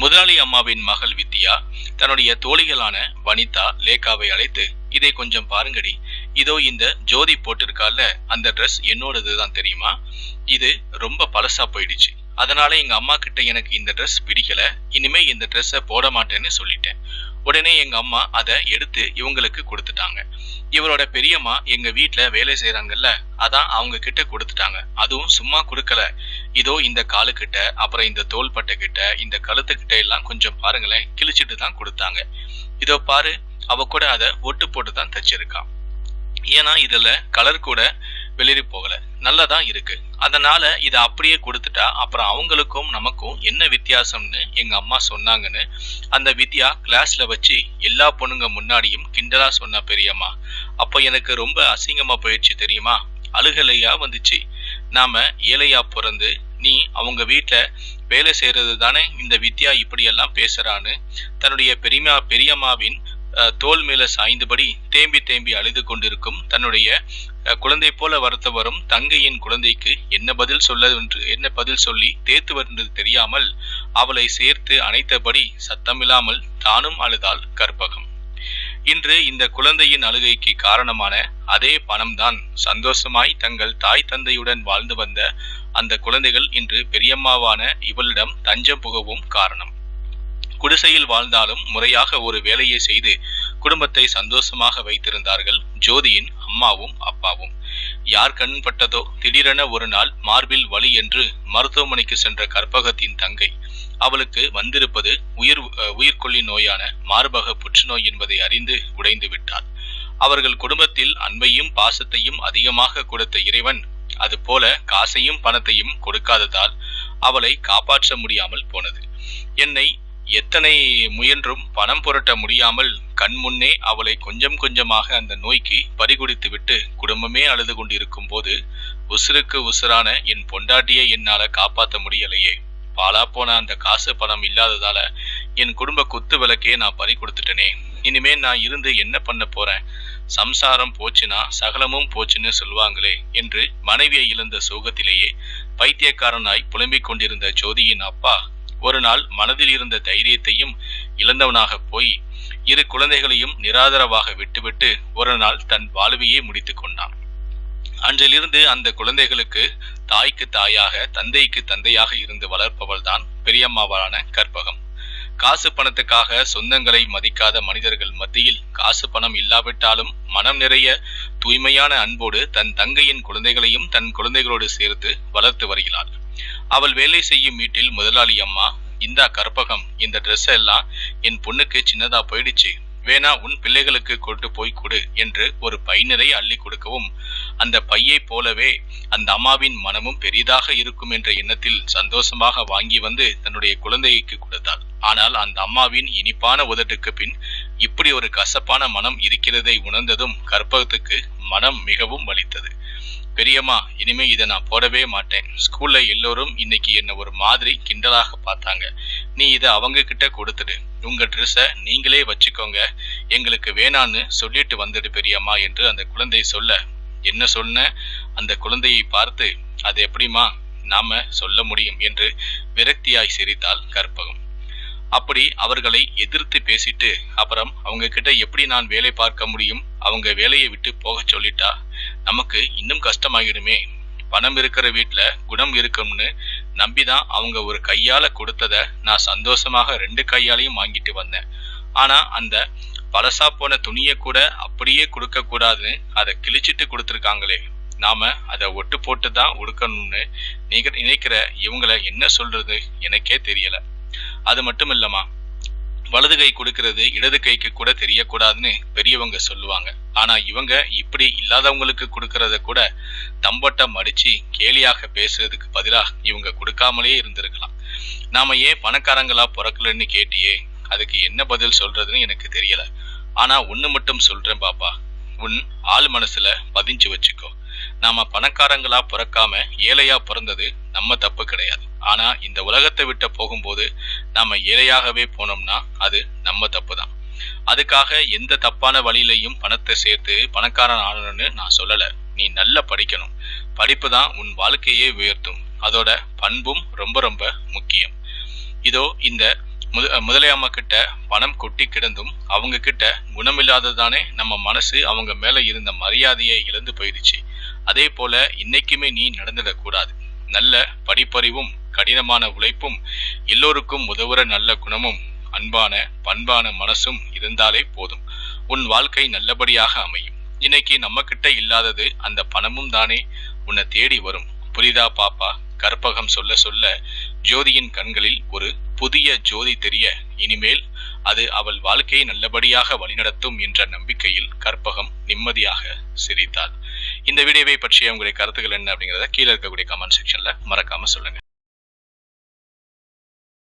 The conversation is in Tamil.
முதலாளி அம்மாவின் மகள் வித்யா தன்னுடைய தோழிகளான வனிதா லேகாவை அழைத்து இதை கொஞ்சம் பாருங்கடி. இதோ இந்த ஜோதி போட்டிருக்கால அந்த ட்ரெஸ் என்னோடது தான் தெரியுமா? இது ரொம்ப பழசா போயிடுச்சு. அதனால எங்க அம்மா கிட்ட எனக்கு இந்த ட்ரெஸ் பிடிக்கல. இனிமே இந்த ட்ரெஸ்ஸை போட மாட்டேன்னு சொல்லிட்டேன். உடனே எங்க அம்மா அதை எடுத்து இவங்களுக்கு கொடுத்துட்டாங்க. இவரோட பெரியம்மா எங்க வீட்டுல வேலை செய்யறாங்கல்ல அதான் அவங்க கிட்ட கொடுத்துட்டாங்க. அதுவும் சும்மா கொடுக்கல. இதோ இந்த காலு கிட்ட அப்புறம் இந்த தோள்பட்டை கிட்ட இந்த கழுத்து கிட்ட எல்லாம் கொஞ்சம் பாருங்களேன் கிழிச்சிட்டு தான் கொடுத்தாங்க. இதோ பாரு அவ கூட அதை ஒட்டு போட்டு தான் தச்சிருக்கான் ஏன்னா இதுல கலர் கூட வெளிரி போகல. தான் இருக்கு. அதனால இதை அப்படியே கொடுத்துட்டா அப்புறம் அவங்களுக்கும் நமக்கும் என்ன வித்தியாசம்னு எங்க அம்மா சொன்னாங்கன்னு அந்த வித்யா கிளாஸ்ல வச்சு எல்லா பொண்ணுங்க முன்னாடியும் கிண்டலா சொன்ன பெரியம்மா அப்ப எனக்கு ரொம்ப அசிங்கமா போயிடுச்சு தெரியுமா? அழுகலையா வந்துச்சு? நாம ஏழையா பிறந்து நீ அவங்க வீட்டில் வேலை செய்கிறது தானே இந்த வித்யா இப்படியெல்லாம் பேசுகிறான்னு தன்னுடைய பெரியமா பெரியம்மாவின் தோல் மேலே சாய்ந்தபடி தேம்பி தேம்பி அழுது கொண்டிருக்கும் தன்னுடைய குழந்தை போல வருத்த வரும் தங்கையின் குழந்தைக்கு என்ன பதில் சொல்ல என்று என்ன பதில் சொல்லி தேர்த்து வருந்தது தெரியாமல் அவளை சேர்த்து அணைத்தபடி சத்தமில்லாமல் தானும் அழுதாள் கற்பகம். இன்று இந்த குழந்தையின் அழுகைக்கு காரணமான அதே பணம்தான் சந்தோஷமாய் தங்கள் தாய் தந்தையுடன் வாழ்ந்து வந்த அந்த குழந்தைகள் இன்று பெரியம்மாவான இவளிடம் தஞ்சம் புகவும் காரணம். குடிசையில் வாழ்ந்தாலும் முறையாக ஒரு வேலையை செய்து குடும்பத்தை சந்தோஷமாக வைத்திருந்தார்கள் ஜோதியின் அம்மாவும் அப்பாவும். யார் கண் பட்டதோ திடீரென ஒரு நாள் மார்பில் வலி என்று மருத்துவமனைக்கு சென்ற கற்பகத்தின் தங்கை அவளுக்கு வந்திருப்பது உயிர் உயிர்கொல்லி நோயான மார்பக புற்றுநோய் என்பதை அறிந்து உடைந்து விட்டார். அவர்கள் குடும்பத்தில் அன்பையும் பாசத்தையும் அதிகமாக கொடுத்த இறைவன் அதுபோல காசையும் பணத்தையும் கொடுக்காததால் அவளை காப்பாற்ற முடியாமல் போனது. என்னை எத்தனை முயன்றும் பணம் புரட்ட முடியாமல் கண் முன்னே அவளை கொஞ்சம் கொஞ்சமாக அந்த நோய்க்கு பறிகொடுத்து விட்டு குடும்பமே அழுது கொண்டிருக்கும் போது உசுருக்கு உசுரான என் பொண்டாட்டியை என்னால காப்பாற்ற முடியலையே. பாலா போன அந்த காசு பணம் இல்லாததால என் குடும்ப குத்து விளக்கே நான் பறி கொடுத்துட்டேனே. இனிமே நான் இருந்து என்ன பண்ண போறேன்? சம்சாரம் போச்சுன்னா சகலமும் போச்சுன்னு சொல்வாங்களே என்று மனைவியை இழந்த சோகத்திலேயே பைத்தியக்காரனாய் புலம்பிக் கொண்டிருந்த ஜோதியின் அப்பா ஒரு நாள் மனதில் இருந்த தைரியத்தையும் இழந்தவனாக போய் இரு குழந்தைகளையும் நிராதரவாக விட்டுவிட்டு ஒரு நாள் தன் வாழ்வையே முடித்து கொண்டான். அன்றிலிருந்து அந்த குழந்தைகளுக்கு தாய்க்கு தாயாக தந்தைக்கு தந்தையாக இருந்து வளர்ப்பவள்தான் பெரியம்மாவான கற்பகம். காசு பணத்துக்காக சொந்தங்களை மதிக்காத மனிதர்கள் மத்தியில் காசு பணம் இல்லாவிட்டாலும் மனம் நிறைய தூய்மையான அன்போடு தன் தங்கையின் குழந்தைகளையும் தன் குழந்தைகளோடு சேர்த்து வளர்த்து வருகிறாள். அவள் வேலை செய்யும் வீட்டில் முதலாளி அம்மா இந்தா கற்பகம் இந்த ட்ரெஸ் எல்லாம் என் பொண்ணுக்கு சின்னதா போயிடுச்சு. வேணா உன் பிள்ளைகளுக்கு கொண்டு போய் கொடு என்று ஒரு பை நிறைய அள்ளி கொடுக்கவும் அந்த பையை போலவே அந்த அம்மாவின் மனமும் பெரிதாக இருக்கும் என்ற எண்ணத்தில் சந்தோஷமாக வாங்கி வந்து தன்னுடைய குழந்தைக்கு கொடுத்தாள். ஆனால் அந்த அம்மாவின் இனிப்பான உதட்டுக்கு பின் இப்படி ஒரு கசப்பான மனம் இருக்கிறதை உணர்ந்ததும் கற்பகத்துக்கு மனம் மிகவும் வலித்தது. பெரியம்மா இனிமே இதை நான் போடவே மாட்டேன். ஸ்கூல்ல எல்லோரும் இன்னைக்கு என்ன ஒரு மாதிரி கிண்டலாக பார்த்தாங்க. நீ இதை அவங்க கிட்ட கொடுத்துடு. உங்க ட்ரெஸ்ஸை நீங்களே வச்சுக்கோங்க. எங்களுக்கு வேணான்னு சொல்லிட்டு வந்துடு பெரியம்மா என்று அந்த குழந்தை சொல்ல என்ன சொன்ன? அந்த குழந்தையை பார்த்து அது எப்படிம்மா? நாம சொல்ல முடியும் என்று விரக்தியாய் சிரித்தாள் கற்பகம். அப்படி அவர்களை எதிர்த்து பேசிட்டு அப்புறம் அவங்க கிட்ட எப்படி நான் வேலை பார்க்க முடியும்? அவங்க வேலையை விட்டு போகச் சொல்லிட்டா? நமக்கு இன்னும் கஷ்டமாகிடுமே. பணம் இருக்கிற வீட்ல குணம் இருக்கும்னு நம்பிதான் அவங்க ஒரு கையால கொடுத்தத நான் சந்தோஷமாக ரெண்டு கையாலையும் வாங்கிட்டு வந்தேன். ஆனா அந்த பழசா போன துணியை கூட அப்படியே கொடுக்க கூடாதுன்னு அதை கிழிச்சிட்டு கொடுத்துருக்காங்களே. நாம அதை ஒட்டு போட்டு தான் உடுக்கணும்னு நீங்க நினைக்கிற இவங்கள என்ன சொல்றது எனக்கே தெரியல. அது மட்டும் இல்லம்மா. வலது கை கொடுக்கறது இடது கைக்கு கூட தெரியக்கூடாதுன்னு பெரியவங்க சொல்லுவாங்க. ஆனா இவங்க இப்படி இல்லாதவங்களுக்கு கொடுக்கறத கூட தம்பட்டம் அடிச்சு கேலியாக பேசுறதுக்கு பதிலாக இவங்க கொடுக்காமலே இருந்திருக்கலாம். நாம ஏன் பணக்காரங்களா பிறக்கலன்னு கேட்டியே அதுக்கு என்ன பதில் சொல்றதுன்னு எனக்கு தெரியல. ஆனா ஒண்ணு மட்டும் சொல்றேன் பாப்பா. உன் ஆள் மனசுல பதிஞ்சு வச்சுக்கோ. நாம பணக்காரங்களா பிறக்காம ஏழையா பிறந்தது நம்ம தப்பு கிடையாது. ஆனா இந்த உலகத்தை விட்டு போகும்போது நாம ஏழையாகவே போனோம்னா அது நம்ம தப்பு தான் அதுக்காக எந்த தப்பான வழியிலையும் பணத்தை சேர்த்து பணக்காரன் ஆகணும்னு நான் சொல்லல. நீ நல்லா படிக்கணும். படிப்பு தான் உன் வாழ்க்கையே உயர்த்தும். அதோட பண்பும் ரொம்ப ரொம்ப முக்கியம். இதோ இந்த முதலையாம கிட்ட பணம் கொட்டி கிடந்தும் அவங்க கிட்ட குணமில்லாததானே நம்ம மனசு அவங்க மேல இருந்த மரியாதையை இழந்து போயிடுச்சு. அதே போல இன்னைக்குமே நீ நடந்துடக்கூடாது நல்ல படிப்பறிவும் கடினமான உழைப்பும் எல்லோருக்கும் உதவுற நல்ல குணமும் அன்பான பண்பான மனசும் இருந்தாலே போதும். உன் வாழ்க்கை நல்லபடியாக அமையும். இன்னைக்கு நம்ம கிட்ட இல்லாதது அந்த பணமும் தானே உன்னை தேடி வரும். புரிதா பாப்பா? கற்பகம் சொல்ல சொல்ல ஜோதியின் கண்களில் ஒரு புதிய ஜோதி தெரிய இனிமேல் அது அவள் வாழ்க்கையை நல்லபடியாக வழிநடத்தும் என்ற நம்பிக்கையில் கற்பகம் நிம்மதியாக சிரித்தாள். இந்த வீடியோவை பற்றிய உங்களுடைய கருத்துக்கள் என்ன அப்படிங்கிறத கீழே இருக்கக்கூடிய கமெண்ட் செக்ஷன்ல மறக்காம சொல்லுங்க.